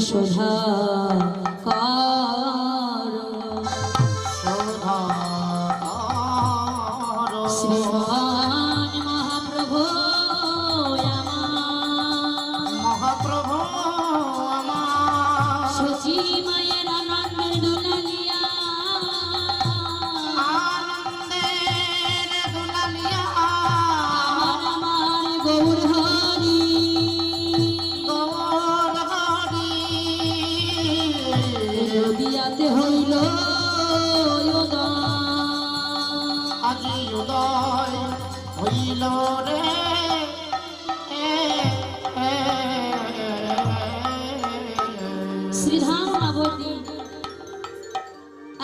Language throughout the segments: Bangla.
শোধা কর শ্রীধাম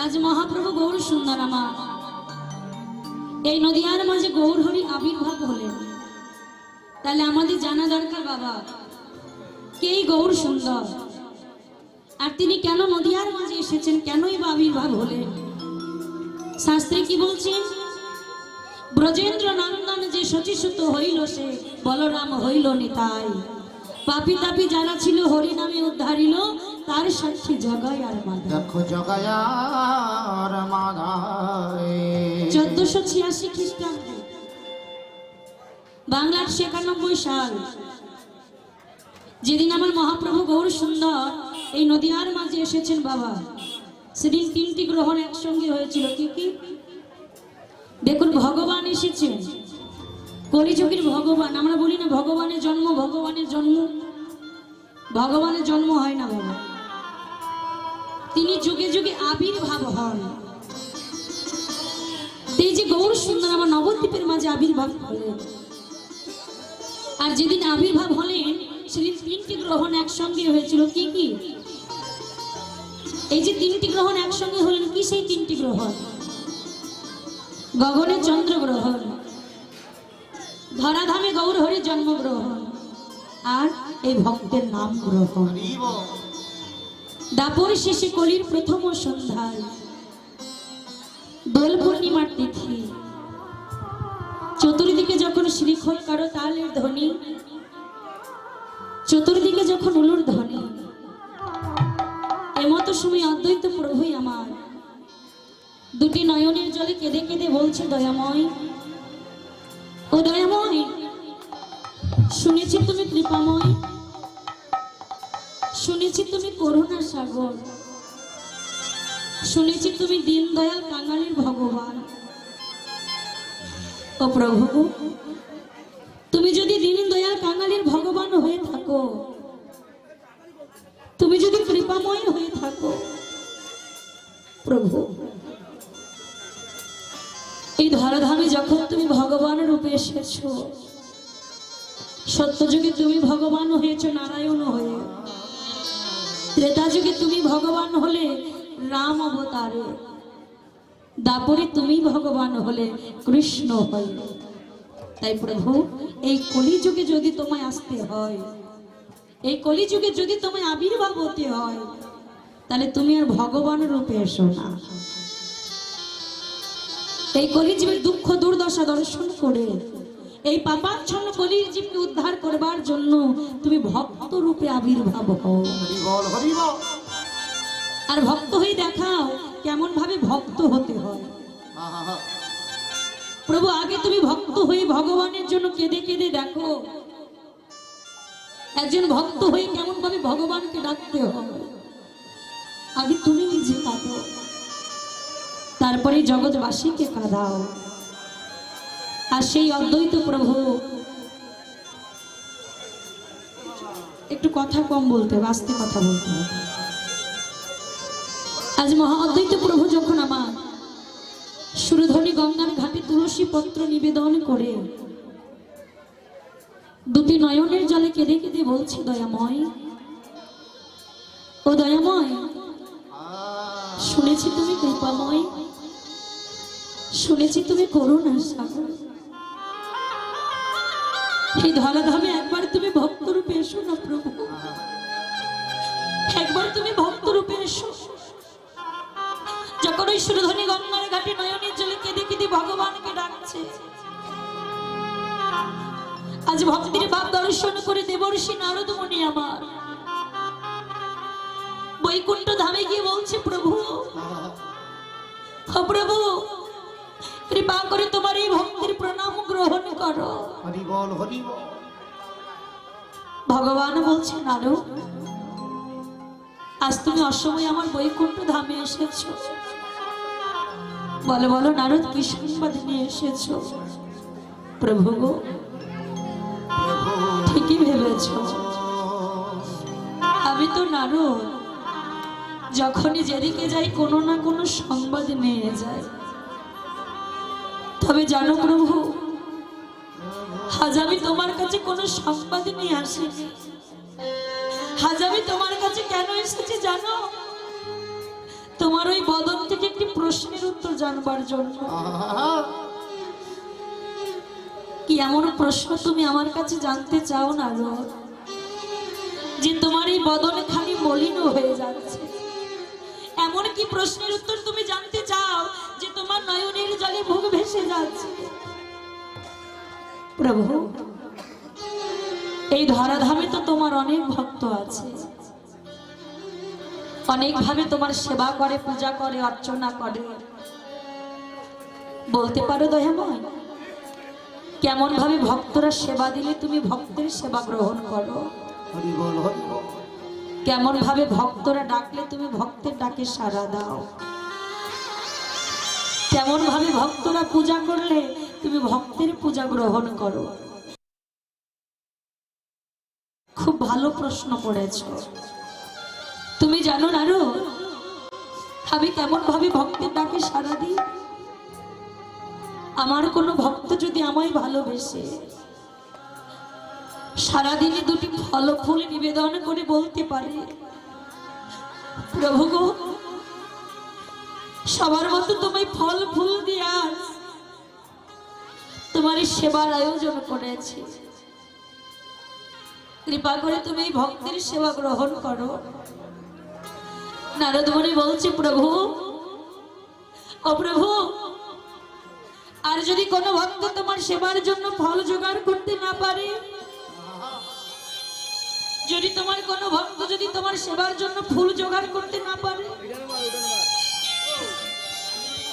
আজ মহাপ্রভু গৌর সুন্দর আমার এই নদিয়ার মাঝে গৌর হরি আবির্ভাব হলেন। তাহলে আমাদের জানা দরকার বাবা কে এই গৌর সুন্দর? আর তিনি কেন নদিয়ার মাঝে এসেছেন, কেনই বা আবির্ভাব হলেন? শাস্ত্রে কি বলছেন? ব্রজেন্দ্র নন্দন যে শচীসুত হইল সে বলরাম হইল নিতাই পাপি তাপি যারা ছিল হরি নামে উদ্ধারিল তার সাক্ষী জগায় আর মাদা দেখো চোদ্দশো ছিয়াশি খ্রিস্টাব্দে বাংলার একানব্বই সাল যেদিন আমার মহাপ্রভু গৌর সুন্দর এই নদীয়ার মাঝে এসেছেন বাবা। সেদিন তিনটি গ্রহণ একসঙ্গে হয়েছিল কি কি? দেখুন, ভগবান এসেছেন কলিযুগের ভগবান, আমরা বলি না ভগবানের জন্ম ভগবানের জন্ম। ভগবানের জন্ম হয় না বাবা। তিনি যুগে যুগে আবির্ভাব হন। এই যে গৌর সুন্দর আমার নবদ্বীপের মাঝে আবির্ভাব হলেন। আর যেদিন আবির্ভাব হলেন, সেদিন তিনটি গ্রহণ একসঙ্গে হয়েছিল। কি কি? এই যে তিনটি গ্রহণ একসঙ্গে হলেন, কি সেই তিনটি গ্রহণ? গগনে চন্দ্র গ্রহণ ধরাধামে গৌর হরি জন্মগ্রহণ। আর এই ভক্তের নাম গ্রহণ। দাপর শেষে কলির প্রথম সন্ধ্যায়। দোল পূর্ণিমার তিথি। চতুর্দিকে যখন শ্রীখল কারও তালের ধ্বনি, চতুর্দিকে যখন উলুর ধ্বনি, এমতো সময় অদ্বৈত প্রভুই আমার। দুটি নয়নের জলে কেঁদে কেঁদে বলছে, দয়াময়, ও দয়াময়, শুনেছি তুমি কৃপাময়, শুনেছি তুমি করুণা সাগর, শুনেছি তুমি দীনদয়াল কাঙালির ভগবান। ও প্রভু, তুমি যদি দীনদয়াল কাঙালির ভগবান হয়ে থাকো, তুমি যদি কৃপাময় হয়ে থাকো, প্রভু এই ধরাধামে যখন তুমি ভগবান রূপে এসেছ, সত্যযুগে তুমি ভগবান হয়েছ, নারায়ণ হয়ে। ত্রেতা যুগে তুমি ভগবান হলে, রাম অবতারে। দাপরে তুমি ভগবান হলে, কৃষ্ণ হয়ে। তাই প্রভু, এই কলিযুগে যদি তোমায় আসতে হয়, এই কলিযুগে যদি তোমায় আবির্ভাব হতে হয়, তাহলে তুমি আর ভগবান রূপে এসো না। এই কলিজীবের দুঃখ দুর্দশা দর্শন করে এই পাপাচ্ছন্ন কলির জীবকে উদ্ধার করবার জন্য তুমি ভক্ত রূপে আবির্ভাব হও। আর ভক্ত হয়ে দেখাও কেমন ভাবে ভক্ত হতে হয়। প্রভু আগে তুমি ভক্ত হয়ে ভগবানের জন্য কেঁদে কেঁদে দেখো। একজন ভক্ত হয়ে কেমন ভাবে ভগবানকে ডাকতে হয়। আগে তুমি নিজে কাঁদো। তারপরে জগৎবাসীকে কাঁদাও। আর সেই অদ্বৈত প্রভু, একটু কথা কম বলতে হবে কথা বলতে আজ মহা অদ্বৈত প্রভু যখন আমার সুরধনী গঙ্গার ঘাটে তুলসী পত্র নিবেদন করে, দুটি নয়নের জলে কেঁদে কেঁদে বলছে, দয়াময়, ও দয়াময়, শুনেছি তুমি কৃপাময়। শুনেছি তুমি করুণা সাগর। এই ধরাধামে একবার তুমি ভক্ত রূপে এসো না প্রভু। একবার তুমি ভক্ত রূপে এসো। যখন ওই সুরধনী গঙ্গার ঘাটে নয়নের জলে কেঁদে কেঁদে ভগবানকে ডাকছে। আজ ভক্তির ভাব দর্শন করে দেবর্ষি নারদ মুনি আমার। বৈকুণ্ঠ ধামে গিয়ে বলছে, প্রভু প্রভু কৃপা করে তোমার এই ভক্তির প্রণাম গ্রহণ করো। ভগবান বলছেন আরও আজ তুমি অসময়ে আমার বৈকুণ্ঠ ধামে এসেছ। বলো বলো নারদ কি সংবাদ নিয়ে এসেছ? প্রভু গো ঠিকই ভেবেছ। আমি তো নারদ যখনই যেদিকে যাই কোনো না কোনো সংবাদ নিয়ে যাই। তবে জানো প্রভু, আজ আমি তোমার কাছে কোনো সংবাদ নিয়ে আসিনি। আজ আমি তোমার কাছে কেন এসেছি জানো? তোমার ওই বদন থেকে একটি প্রশ্নের উত্তর জানবার জন্য। কি এমন প্রশ্ন তুমি আমার কাছে জানতে চাও না যে তোমার এই বদনে খালি মলিন হয়ে যাচ্ছে। এমন কি প্রশ্নের উত্তর তুমি জানতে চাও তোমার নয়নের জলে মুখ ভেসে যাচ্ছে। প্রভু এই ধরাধামে তো তোমার অনেক ভক্ত আছে। অনেকভাবে তোমার সেবা করে পূজা করে অর্চনা করে। বলতে পারো দয়াময় কেমন ভাবে ভক্তরা সেবা দিলে তুমি ভক্তের সেবা গ্রহণ করো? কেমন ভাবে ভক্তরা ডাকলে তুমি ভক্তের ডাকে সাড়া দাও? কেমন ভাবে ভক্তরা পূজা করলে, তুমি ভক্তের পূজা গ্রহণ করো। খুব ভালো প্রশ্ন করেছ। তুমি জানো না রো আমি কেমন ভাবে ভক্তের ডাকে সাড়া দিই? আমার কোনো ভক্ত যদি আমায় ভালোবেসে সারাদিনে দুটি ফল ফুল নিবেদন করে বলতে পারে, প্রভু গো সবার মতো তোমায় ফল ফুল দিয়ে তোমার সেবার আয়োজন করেছি। কৃপা করে তুমি এই ভক্তের সেবা গ্রহণ করো। নারদমণি বলছে, প্রভু, ও প্রভু, আর যদি কোনো ভক্ত তোমার সেবার জন্য ফল জোগাড় করতে না পারে, যদি তোমার কোনো ভক্ত যদি তোমার সেবার জন্য ফুল জোগাড় করতে না পারে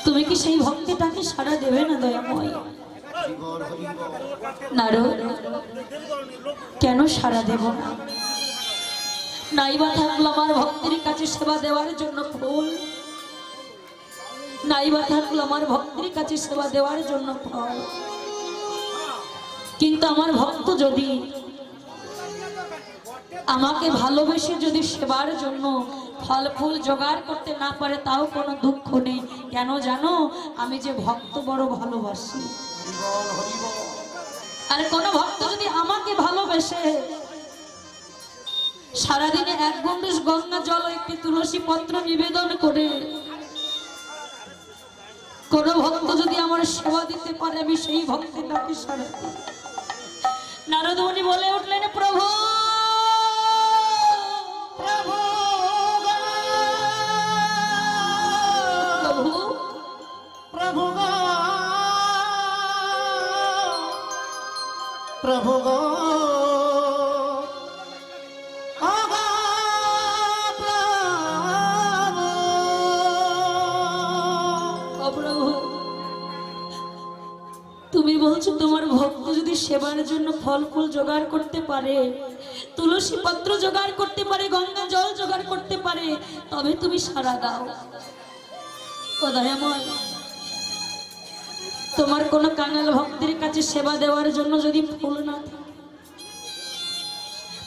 তুমি কি সেই ভক্তিটাকে সাড়া দেবে না, দয়াময়? নারদ, কেন সাড়া দেব না? নাইবা থাকল আমার ভক্তের কাছে সেবা দেওয়ার জন্য ফুল? নাইবা থাকল আমার ভক্তের কাছে সেবা দেওয়ার জন্য ফল? কিন্তু আমার ভক্ত যদি আমাকে ভালোবেসে যদি সেবার জন্য ফল ফুল জোগাড় করতে না পারে তাও কোনো দুঃখ নেই। কেন জানো? আমি যে ভক্ত বড় ভালোবাসি। আর কোন ভক্ত যদি আমাকে ভালোবেসে, সারাদিনে এক গন্ডুস গঙ্গা জল একটি তুলসী পত্র নিবেদন করে, কোন ভক্ত যদি আমার সেবা দিতে পারে, আমি সেই ভক্তের ডাকে সারা দিই। নারদমণি বলে উঠলেন, প্রভু প্রভু প্রভু গো প্রভু গো তুমি বলছো তোমার ভক্ত যদি সেবার জন্য ফল ফুল জোগাড় করতে পারে, তুলসী পত্র জোগাড় করতে পারে, গঙ্গা জল জোগাড় করতে পারে, তবে তুমি সারা দাও। দয়াময়। তোমার কোনো কাঙাল ভক্তের কাছে সেবা দেওয়ার জন্য যদি ফুল না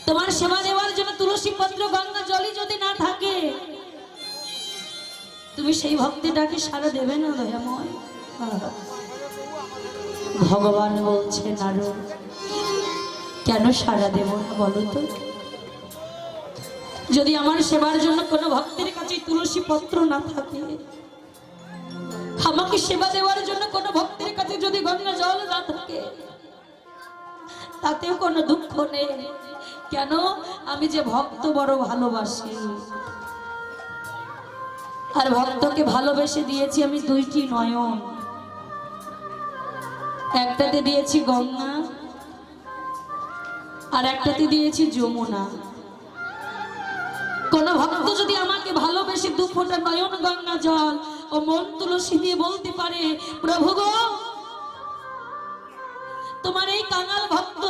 তোমার সেবা দেওয়ার জন্য তুলসী পত্র, গঙ্গা জলই যদি না থাকে, তুমি সেই ভক্তিটাকে সারা দেবে না, দয়াময়? ভগবান বলছে নারো কেন সারা দেব না বলো তো? যদি আমার সেবার জন্য কোনো ভক্তের কাছে তুলসী পত্র না থাকে আমাকে সেবা দেওয়ার জন্য কোনো ভক্তের কাছে যদি গঙ্গা জল না থাকে, তাতেও কোনো দুঃখ নেই। কেন? আমি যে ভক্ত বড় ভালোবাসি। আর ভক্তকে ভালোবেসে দিয়েছি আমি দুইটি নয়ন। একটাতে দিয়েছি গঙ্গা, আর একটাতে দিয়েছি যমুনা। কোন ভক্ত যদি আমাকে ভালোবেসে দু ফোঁটা নয়ন গঙ্গা জল ও মন তুলসী দিয়ে বলতে পারে প্রভু গো তোমার এই কাঙাল ভক্ত